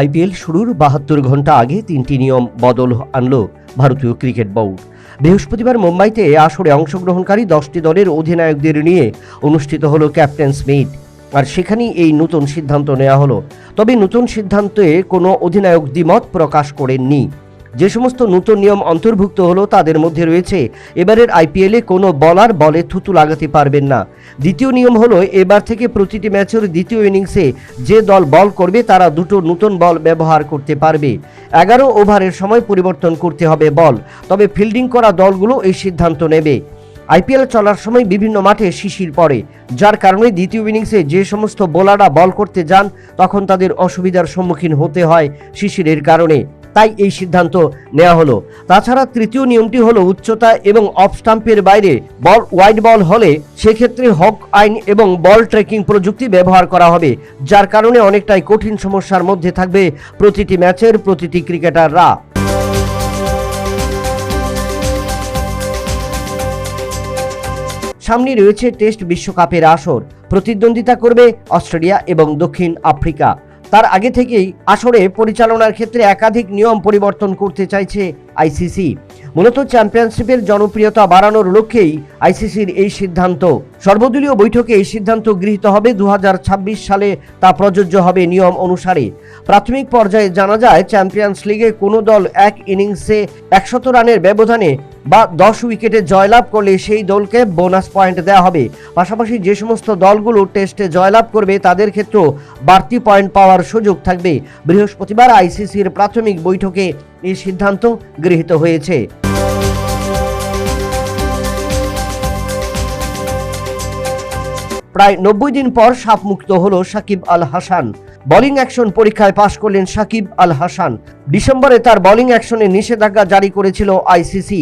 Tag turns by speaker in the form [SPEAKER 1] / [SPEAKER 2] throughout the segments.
[SPEAKER 1] IPL শুরুর বাহাত্তর ঘণ্টা আগে তিনটি নিয়ম বদল আনল ভারতীয় ক্রিকেট বোর্ড। বৃহস্পতিবার মুম্বাইতে আসরে অংশগ্রহণকারী দশটি দলের অধিনায়কদের নিয়ে অনুষ্ঠিত হল ক্যাপ্টেন্স মিট আর সেখানেই এই নতুন সিদ্ধান্ত নেওয়া হলো। তবে নতুন সিদ্ধান্তে কোনো অধিনায়ক দ্বিমত প্রকাশ করেননি। যে সমস্ত নতুন নিয়ম অন্তর্ভুক্ত হলো তাদের মধ্যে রয়েছে, এবারের আইপিএলে কোনো বলার বলে থুতু লাগাতে পারবেন না। দ্বিতীয় নিয়ম হলো, এবার থেকে প্রতিটি ম্যাচের দ্বিতীয় ইনিংসে যে দল বল করবে, তারা দুটো নতুন বল ব্যবহার করতে পারবে। এগারো ওভারের সময় পরিবর্তন করতে হবে বল, তবে ফিল্ডিং করা দলগুলো এই সিদ্ধান্ত নেবে। আইপিএল চলার সময় বিভিন্ন মাঠে শিশির পড়ে, যার কারণে দ্বিতীয় ইনিংসে যে সমস্ত বোলাররা বল করতে যান, তখন তাদের অসুবিধার সম্মুখীন হতে হয় শিশিরের কারণে। তাই এই সিদ্ধান্ত নেওয়া হলো। তাছাড়া তৃতীয় নিয়মটি হলো উচ্চতা এবং অফ স্টাম্পের বাইরে বল ওয়াইড বল হলে সেক্ষেত্রে হক আইন এবং বল ট্রেকিং প্রযুক্তি ব্যবহার করা হবে, যার কারণে অনেকটাই কঠিন সমস্যার মধ্যে থাকবে প্রতিটি ম্যাচের প্রতিটি ক্রিকেটাররা। সামনে রয়েছে টেস্ট বিশ্বকাপের আসর। প্রতিদ্বন্দ্বিতা করবে অস্ট্রেলিয়া এবং দক্ষিণ আফ্রিকা। তার আগে থেকেই আসরে পরিচালনার ক্ষেত্রে একাধিক নিয়ম পরিবর্তন করতে চাইছে আইসিসি। মূলত চ্যাম্পিয়নশিপের জনপ্রিয়তা বাড়ানোর লক্ষ্যেই আইসিসির এই সিদ্ধান্ত। সর্বদলীয় বৈঠকে এই সিদ্ধান্ত গৃহীত হবে দু হাজার ছাব্বিশ সালে, তা প্রযোজ্য হবে নিয়ম অনুসারে। প্রাথমিক পর্যায়ে জানা যায়, চ্যাম্পিয়ন্স লিগে কোনো দল এক ইনিংসে একশত রানের ব্যবধানে বা দশ উইকেটে জয়লাভ করলে সেই দলকে বোনাস পয়েন্ট দেওয়া হবে। পাশাপাশি যে সমস্ত দলগুলো টেস্টে জয়লাভ করবে, তাদের ক্ষেত্রেও বাড়তি পয়েন্ট পাওয়ার সুযোগ থাকবে। বৃহস্পতিবার আইসিসির প্রাথমিক বৈঠকে এই সিদ্ধান্ত গৃহীত হয়েছে। প্রায় নব্বই দিন পর সাপমুক্ত হল সাকিব আল হাসান। বোলিং অ্যাকশন পরীক্ষায় পাশ করলেন সাকিব আল হাসান। ডিসেম্বরে তার বোলিং অ্যাকশনে নিষেধাজ্ঞা জারি করেছিল আইসিসি।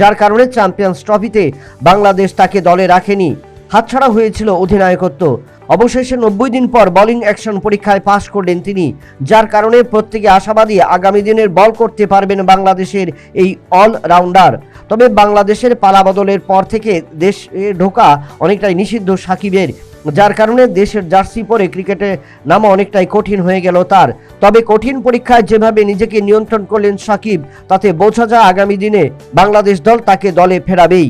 [SPEAKER 1] যার কারণে চ্যাম্পিয়ন্স ট্রফিতে বাংলাদেশ তাকে দলে রাখেনি। হাতছাড়া হয়েছিল অধিনায়কত্ব। অবশেষে নব্বই দিন পর বোলিং অ্যাকশন পরীক্ষায় পাশ করলেন তিনি, যার কারণে প্রত্যেকে আশাবাদী আগামী দিনের বল করতে পারবেন বাংলাদেশের এই অলরাউন্ডার তবে বাংলাদেশের পালাবদলের পর থেকে দেশে ঢোকা অনেকটাই নিষিদ্ধ সাকিবের। যার কারণে দেশের জার্সি পরে ক্রিকেটে নামা অনেকটাই কঠিন হয়ে গেল তার। তবে কঠিন পরীক্ষায় যেভাবে নিজেকে নিয়ন্ত্রণ করলেন সাকিব, তাতে বোঝা যায় আগামী দিনে বাংলাদেশ দল তাকে দলে ফেরাবেই।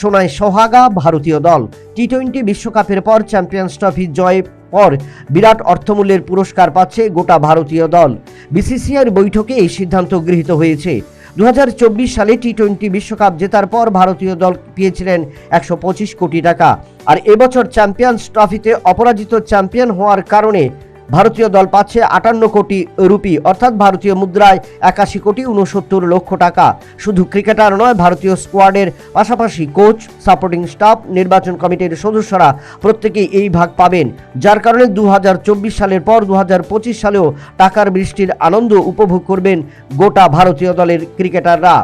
[SPEAKER 1] সোনায় সোহাগা, ভারতীয় দল। টি টোয়েন্টি বিশ্বকাপের পর চ্যাম্পিয়ন্স ট্রফি জয়ের পর বিরাট অর্থমূল্যের পুরস্কার পাচ্ছে গোটা ভারতীয় দল। বিসিসিআইয়ের বৈঠকে এই সিদ্ধান্ত গৃহীত হয়েছে। দু হাজার চব্বিশ সালে টি টোয়েন্টি বিশ্বকাপ জেতার পর ভারতীয় দল পেয়েছিলেন একশো পঁচিশ কোটি টাকা। আর এবছর চ্যাম্পিয়ন্স ট্রফিতে অপরাজিত চ্যাম্পিয়ন হওয়ার কারণে ভারতীয় দল পাচ্ছে আটান্ন কোটি রুপি, অর্থাৎ ভারতীয় মুদ্রায় একাশি কোটি উনসত্তর লক্ষ টাকা। শুধু ক্রিকেটার নয়, ভারতীয় স্কোয়াডের পাশাপাশি কোচ, সাপোর্টিং স্টাফ, নির্বাচন কমিটির সদস্যরা প্রত্যেকেই এই ভাগ পাবেন, যার কারণে দু হাজার চব্বিশ সালের পর দু হাজার পঁচিশ সালেও টাকার বৃষ্টির আনন্দ উপভোগ করবেন গোটা ভারতীয় দলের ক্রিকেটাররা।